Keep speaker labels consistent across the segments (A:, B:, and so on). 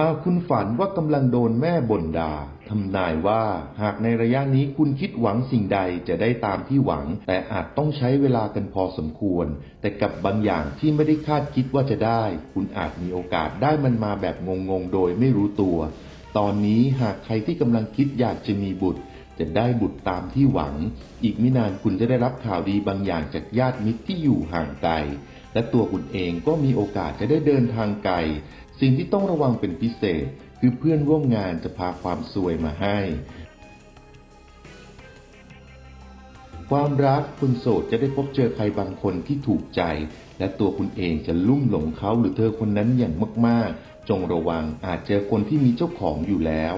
A: หากคุณฝันว่ากำลังโดนแม่บ่นด่าทำนายว่าหากในระยะนี้คุณคิดหวังสิ่งใดจะได้ตามที่หวัง แต่อาจต้องใช้เวลากันพอสมควร แต่กับบางอย่างที่ไม่ได้คาดคิดว่าจะได้ คุณอาจมีโอกาสได้มันมาแบบงงๆโดยไม่รู้ตัว ตอนนี้หากใครที่กำลังคิดอยากจะมีบุตร จะได้บุตรตามที่หวัง อีกไม่นานคุณจะได้รับข่าวดีบางอย่างจากญาติมิตรที่อยู่ห่างไกลและตัวคุณเองก็มีโอกาสจะได้เดินทางไกล สิ่งที่ต้องระวังเป็นพิเศษคือเพื่อนร่วมงานจะพาความซวยมาให้ ความรักคุณโสดจะได้พบเจอใครบางคนที่ถูกใจ และตัวคุณเองจะลุ่มหลงเขาหรือเธอคนนั้นอย่างมากๆ จงระวังอาจเจอคนที่มีเจ้าของอยู่แล้ว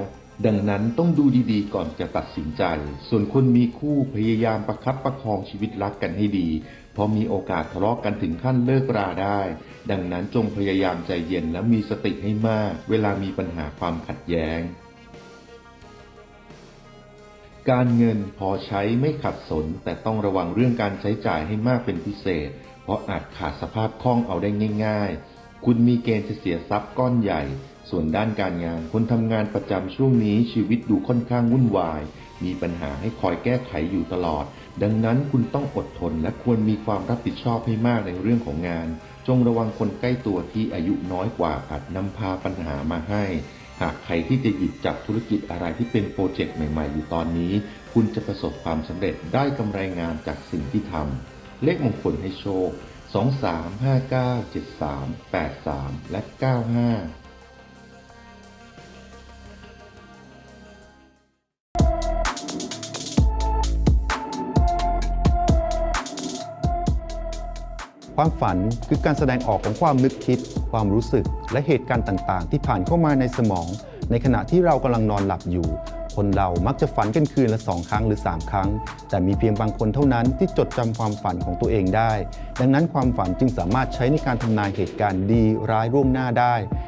A: ดังนั้นต้องดูดีๆ ก่อนจะตัดสินใจ ส่วนคนมีคู่พยายามประคับประคองชีวิตรักกันให้ดี เพราะมีโอกาสทะเลาะกันถึงขั้นเลิกราได้ ดังนั้นจงพยายามใจเย็นและมีสติให้มาก เวลามีปัญหาความขัดแย้ง การเงินพอใช้ไม่ขัดสน แต่ต้องระวังเรื่องการใช้จ่ายให้มากเป็นพิเศษ เพราะอาจขาดสภาพคล่องเอาได้ง่าย ๆ คุณมีเกณฑ์จะเสียทรัพย์ก้อนใหญ่ ส่วนด้านการงานคนทำงานประจำช่วงนี้ชีวิตดูค่อนข้างวุ่นวาย มีปัญหาให้คอยแก้ไขอยู่ตลอด ดังนั้นคุณต้องอดทนและควรมีความรับผิดชอบให้มากในเรื่องของงาน จงระวังคนใกล้ตัวที่อายุน้อยกว่าอาจนำพาปัญหามาให้ หากใครที่จะหยิบจับธุรกิจอะไรที่เป็นโปรเจกต์ใหม่ ๆ อยู่ตอนนี้ คุณจะประสบความสำเร็จได้กำไรงานจากสิ่งที่ทำเลขมงคลให้โชค 2 3 5 9 7 3 8 3 และ 95
B: ความฝันคือการแสดงออกของความนึกคิด ความรู้สึก และเหตุการณ์ต่าง ๆ ที่ผ่านเข้ามาในสมอง ในขณะที่เรากำลังนอนหลับอยู่ คนเรามักจะฝันกันคืนละสองครั้งหรือ 3 ครั้ง แต่มีเพียงบางคนเท่านั้นที่จดจำความฝันของตัวเองได้ ดังนั้นความฝันจึงสามารถใช้ในการทำนายเหตุการณ์ดีร้ายร่วงหน้าได้